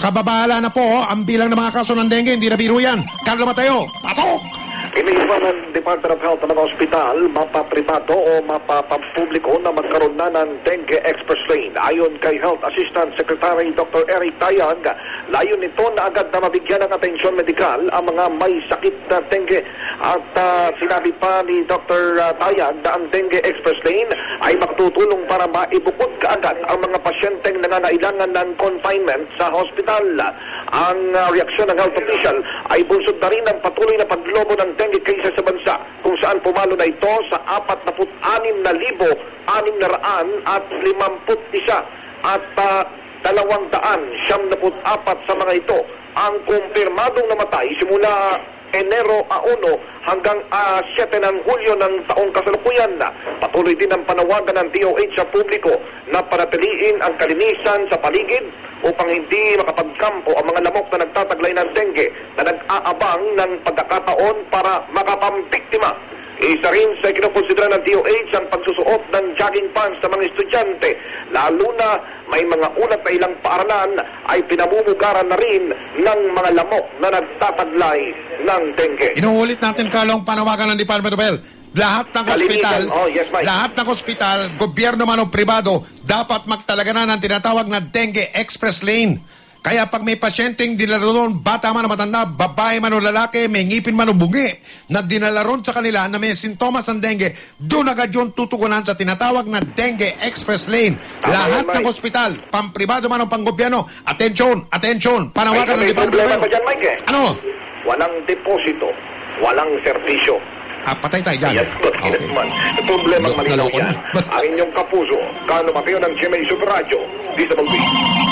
Kababahala na po oh, ang bilang ng mga kaso ng dengue, hindi na biro yan. Carlo Mateo, pasok! Iniiwan ng Department of Health ng mga ospital, mapapribado o mapapampubliko na magkaroon na ng dengue express lane. Ayon kay Health Assistant Secretary Dr. Eric Tayag, layon nito na agad na mabigyan ng atensyon medikal ang mga may sakit na dengue. At ah, sinabi pa ni Dr. Tayag na ang dengue express lane ay makatutulong para maibukod kaagad ang mga pasyenteng nangangailangan ng confinement sa hospital. Ang ah, reaksyon ng health official ay bunsod na rin ng patuloy na paglobo ng dengue cases sa bansa kung saan pumalo na ito sa 46,651 at 51 at uh, 274 sa mga ito ang kumpirmadong namatay simula Enero a 1 hanggang ah, 7 ng Hulyo ng taong kasalukuyan na. Patuloy din ang panawagan ng DOH sa publiko na panatiliin ang kalinisan sa paligid upang hindi makapagkampo ang mga lamok na nagtataglay ng dengue na nag-aabang ng pagkakataon para makapampiktima. Isa rin sa kinukonsidera ng DOH ang pagsusuot ng jogging pants sa mga estudyante. Lalo na may mga ulat na ilang paaralan ay pinamumugaran na rin ng mga lamok na nagtataglay ng dengue. Inuulit natin, Carlo, ang panawagan ng Department of Health. Lahat ng ospital, Oh, yes, Mike. lahat ng ospital, gobyerno man o pribado, dapat magtalaga na ng tinatawag na dengue express lane. Kaya pag may pasyenteng dinala doon, bata man o matanda, babae man o lalaki, may ngipin man o bungi, na dinala ron sa kanila na may sintomas ng dengue, doon agad yun tutugunan sa tinatawag na dengue express lane. Tama Lahat ng ospital, pampribado man o panggobyerno, atensyon, atensyon, panawagan ng Mike. eh. Ano? Walang deposito, walang servisyo. Ah, patay tayo dyan. Yes, but Okay. man. Problema Nalo- malinaw na. Ang inyong kapuso, Kano Mateo ng GMA Super Radio, Disable Beat.